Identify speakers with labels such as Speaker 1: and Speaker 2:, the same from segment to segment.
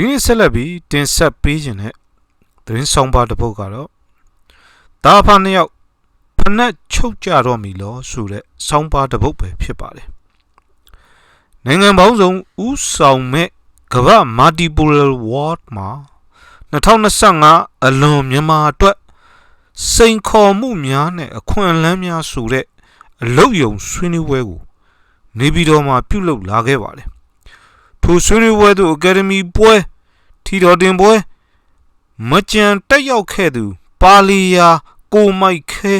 Speaker 1: ဒီနေ့ဆက်လက်ပြီးတင်ဆက်ပေးခြင်းတဲ့သတင်းဆောင်ပါတစ်ပုဒ်ကတော့တာဖာနှစ်ယောက်ဖနက်ချုပ်ကြတော့မီလို့ဆိုတဲ့ဆောင်းပါတစ်ပုဒ်ပဲဖြစ်ပါတယ်နိုင်ငံပေါင်းစုံဥဆောင်မဲ့ကမ္ဘာမာတီပူလ်ဝတ်မှာ2025အလွန်မြန်မာအတွက်စိန်ခေါ်မှုများနဲ့အခွင့်အလမ်းများဆိုတဲ့အလုတ်ယုံဆွေးနွေးပွဲကိုနေပြည်တော်မှာပြုလုပ်လာခဲ့ပါတယ် ထိုဆွေးနွေးပွဲသို့အကယ်ဒမီပွဲထီတော်တင်ပွဲမကြံတက်ရောက်ခဲ့သူ ပါလီယာကိုမိုက်ခဲ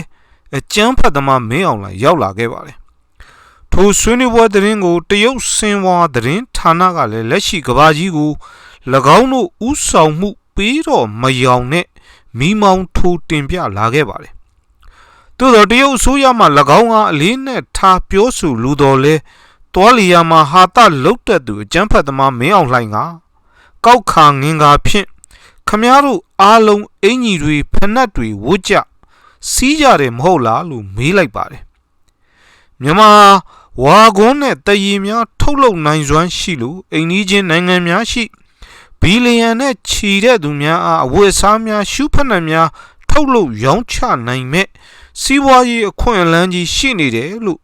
Speaker 1: အကျန်းဖတ်သမားမင်းအောင်လှိုင်ရောက်လာခဲ့ပါတယ်ထိုဆွေးနွေးပွဲသတင်းကိုတရုတ်စင်ဝါသတင်းဌာနကလည်းလက်ရှိကဘာကြီးကို၎င်းတို့ဥဆောင်မှုပေးတော့မယောင်နဲ့မိမောင်းထိုးတင်ပြလာခဲ့ပါတယ်သို့တော့တရုတ်အစိုးရမှ၎င်းဟာအလေးနဲ့ထားပြောဆိုလူတော်လဲ တွာလီယာမှာဟာတလုတ်တက်သူအကျန်းဖတ်သမားမင်းအောင်လှိုင်ကကောက်ခါငင်္ကာဖြင့်ခမားတို့အားလုံးအင်ကြီးတွေဖနက်တွေဝတ်ကြစီးကြတယ်မဟုတ်လားလို့မေးလိုက်ပါတယ်မြန်မာဝါကွန်းနဲ့တရီများထုတ်လုပ်နိုင်စွမ်းရှိလို့အိမ်နီးချင်းနိုင်ငံများရှိဘီလီယံနဲ့ချီတဲ့သူများအားအဝတ်အစားများရှုဖက်နှံများထုတ်လုပ်ရောင်းချနိုင်မဲ့စီးပွားရေးအခွင့်အလမ်းကြီးရှိနေတယ်လို့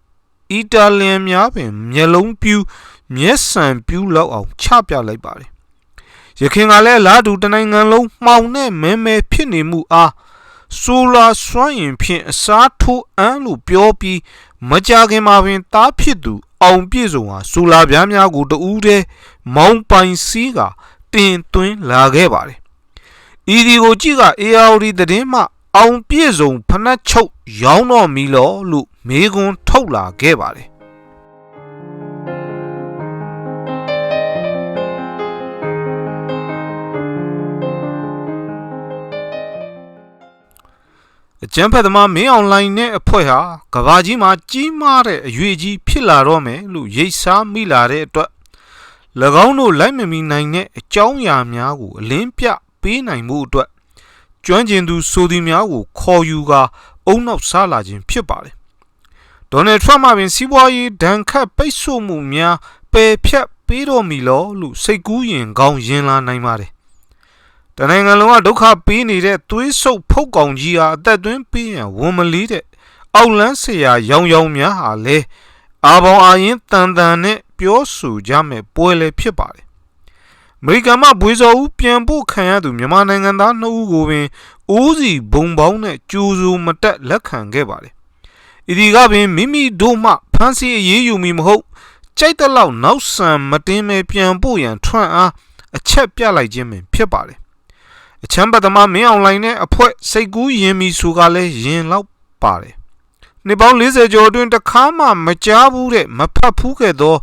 Speaker 1: အီတာလန်များပင်မျက်လုံးပြူးမျက်စံပြူးလောက်အောင်ချပြလိုက်ပါတယ်။ရခင်ကလည်းလာတူတနိုင်ငံလုံးမှောင်နဲ့မဲမဲဖြစ်နေမှုအားဆိုလာစွမ်းရင်ဖြင့်အစားထိုးအန်းလို့ပြောပြီးမကြခင်မှာပင်တားဖြစ်သူ အောင်ပြည့်စုံဟာဆိုလာပြားများကိုတူးတဲ့မောင်းပိုင်စီးကတင်သွင်းလာခဲ့ပါတယ်။ဤဒီကိုကြည့်က ARD သတင်းမှ အောင်ပြည့်စုံဖနှက်ချုပ်ရောင်းတော့မီလို့လို့မေးခွန်း ထုတ်လာခဲ့ပါတယ်အကျန်းဖက်သမားမင်းအောင်လိုင်းနဲ့အဖွဲ့ဟာကဘာကြီးမှာကြီးမားတဲ့အရွေကြီးဖြစ်လာတော့မယ်လို့ရိတ်စားမိလာတဲ့အတွက်၎င်းတို့လိုက်မမီနိုင်တဲ့အကြောင်းအရာများကိုအလင်းပြပေးနိုင်မှုအတွက်ကျွမ်းကျင်သူဆိုသူများကိုခေါ်ယူကာအုံနောက်စားလာခြင်းဖြစ်ပါတယ် ဒေါ်နယ်ထရမ့်မှပင်စီးပွားရေးဒဏ်ခတ်ပိတ်ဆို့မှုများပယ်ဖြတ်ပေးတော်မူလို့လို့စိတ်ကူးရင်ကောင်းရင်လာနိုင်ပါတယ်တနိုင်ငံလုံးကဒုက္ခပေးနေတဲ့သွေးဆုပ်ဖုတ်ကောင်ကြီးဟာအသက်သွင်းပေးရန်ဝန်မလေးတဲ့အောက်လန်းဆရာရောင်ရောင်များဟာလေအာဘောင်အာရင်တန်တန်နဲ့ပြောဆိုကြမယ်ပွဲလေဖြစ်ပါတယ်အမေရိကန်မှဘွေစော်ဦးပြန်ဖို့ခံရသူမြန်မာနိုင်ငံသားနှစ်ဦးကိုပင်အိုးစီဘုံပေါင်းနဲ့ကြိုးစိုးမတက်လက်ခံခဲ့ပါတယ်။ ဤဒီကပင်မိမိတို့မှဖမ်းဆီးအရေးယူမိမဟုတ်ကြိုက်တဲ့လောက်နောက်ဆံမတင်းမဲပြန်ဖို့ရန်ထွန့်အားအချက်ပြလိုက်ခြင်းပင်ဖြစ်ပါတယ်။အချမ်းပတ်သမားမင်းအောင်လိုင်းနဲ့အဖွဲ့စိတ်ကူးရင်မီဆိုကလည်းရင်လောက်ပါတယ်။နှစ်ပေါင်း40ကျော်အတွင်းတခါမှမကြားဘူးတဲ့မဖတ်ဖူးခဲ့သော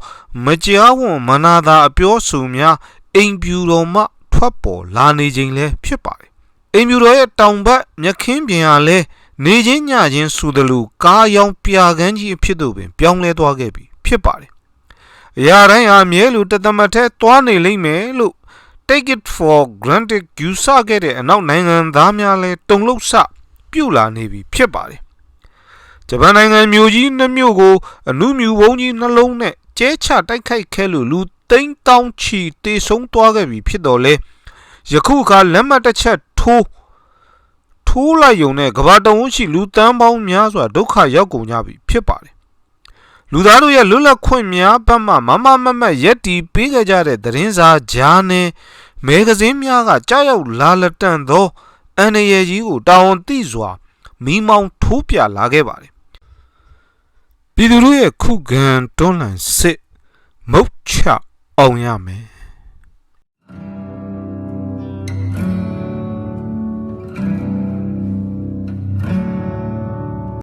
Speaker 1: မကြားဝံမနာသာအပြောဆိုများအိမ်ပြူတော်မှထွက်ပေါ်လာနေခြင်းလည်းဖြစ်ပါတယ်။အိမ်ပြူတော်ရဲ့တောင်ဘက်မြခင်းပြင်ဟာလည်း နေချင်းညချင်းဆိုသလိုကားရောင်ပြာကန်းကြီးအဖြစ်သို့ပင်ပြောင်းလဲသွားခဲ့ပြီဖြစ်ပါတယ်။အရာတိုင်းဟာမြဲလူတသမတ်ထဲသွားနေလိမ့်မယ်လို့ take it for granted ယူဆခဲ့တဲ့အနောက်နိုင်ငံသားများလည်းတုံ့လောက်ဆပြုတ်လာနေပြီဖြစ်ပါတယ်။ဂျပန်နိုင်ငံမြို့ကြီးနှမြို့ကိုအနုမြူဘုံကြီးနှလုံးနဲ့ကျဲချတိုက်ခိုက်ခဲ့လို့လူသိန်းတောင်းချီတေဆုံးသွားခဲ့ပြီဖြစ်တော်လဲယခုအခါလက်မှတ်တစ်ချက်ထိုး ထိုးလိုက်ုံနဲ့ကဘာတဝန်းရှိလူတန်းပေါင်းများစွာဒုက္ခရောက်ကုန်ကြပြီဖြစ်ပါတယ်လူသားတို့ရဲ့လွတ်လပ်ခွင့်များဘက်မှမမမမရက်တီပေးခဲ့ကြတဲ့သတင်းစာဂျာနယ်မဂ္ဂဇင်းများကကြားရောက်လာလက်တန်သောအန်ရကြီးကိုတာဝန်သိစွာမိမောင်းထိုးပြလာခဲ့ပါတယ်ပြည်သူတို့ရဲ့ခုခံတွန်းလှန်စစ်မုတ်ချအောင်ရမယ်